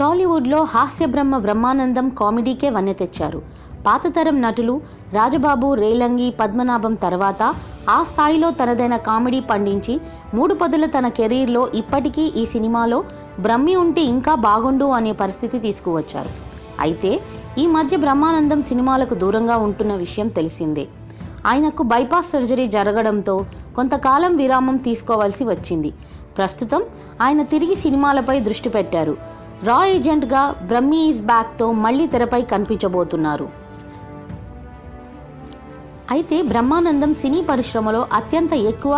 టాలీవుడ్లో హాస్య బ్రహ్మ బ్రహ్మానందం కామెడీకే వన్నె తెచ్చారు పాతతరం నటులు రాజబాబు రేలంగి పద్మనాభం తర్వాత ఆ స్థాయిలో తనదైన కామెడీ పండించి మూడు పదుల తన కెరీర్లో ఇప్పటికీ ఈ సినిమాలో బ్రహ్మి ఉంటే ఇంకా బాగుండు అనే పరిస్థితి తీసుకువచ్చారు. అయితే ఈ మధ్య బ్రహ్మానందం సినిమాలకు దూరంగా ఉంటున్న విషయం తెలిసిందే. ఆయనకు బైపాస్ సర్జరీ జరగడంతో కొంతకాలం విరామం తీసుకోవాల్సి వచ్చింది. ప్రస్తుతం ఆయన తిరిగి సినిమాలపై దృష్టి పెట్టారు. రా ఏజెంట్గా బ్రహ్మీ ఈజ్ బ్యాక్తో మళ్ళీ తెరపై కనిపించబోతున్నారు. అయితే బ్రహ్మానందం సినీ పరిశ్రమలో అత్యంత ఎక్కువ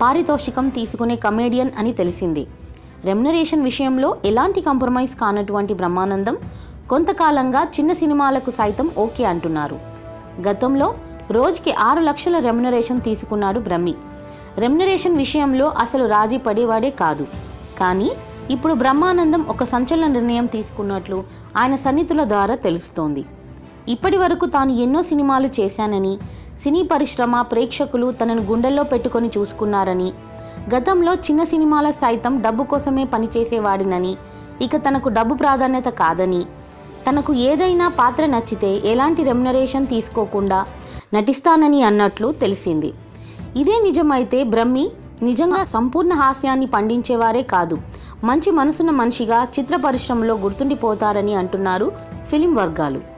పారితోషికం తీసుకునే కమేడియన్ అని తెలిసింది. రెమ్యునరేషన్ విషయంలో ఎలాంటి కాంప్రమైజ్ కానటువంటి బ్రహ్మానందం కొంతకాలంగా చిన్న సినిమాలకు సైతం ఓకే అంటున్నారు. గతంలో రోజుకి ఆరు లక్షల రెమ్యునరేషన్ తీసుకున్నాడు బ్రహ్మి. రెమ్యునరేషన్ విషయంలో అసలు రాజీ పడేవాడే కాదు. కానీ ఇప్పుడు బ్రహ్మానందం ఒక సంచలన నిర్ణయం తీసుకున్నట్లు ఆయన సన్నిధుల ద్వారా తెలుస్తోంది. ఇప్పటి వరకు తాను ఎన్నో సినిమాలు చేశానని సినీ పరిశ్రమ ప్రేక్షకులు తనను గుండెల్లో పెట్టుకొని చూసుకున్నారని గతంలో చిన్న సినిమాల సైతం డబ్బు కోసమే పనిచేసేవాడినని ఇక తనకు డబ్బు ప్రాధాన్యత కాదని తనకు ఏదైనా పాత్ర నచ్చితే ఎలాంటి రెమ్యునరేషన్ తీసుకోకుండా నటిస్తానని అన్నట్లు తెలిసింది. ఇదే నిజమైతే బ్రహ్మి నిజంగా సంపూర్ణ హాస్యాన్ని పండించేవారే కాదు. మంచి మనసున్న మనిషిగా చిత్ర పరిశ్రమలో గుర్తుండిపోతారని అంటున్నారు ఫిలిం వర్గాలు.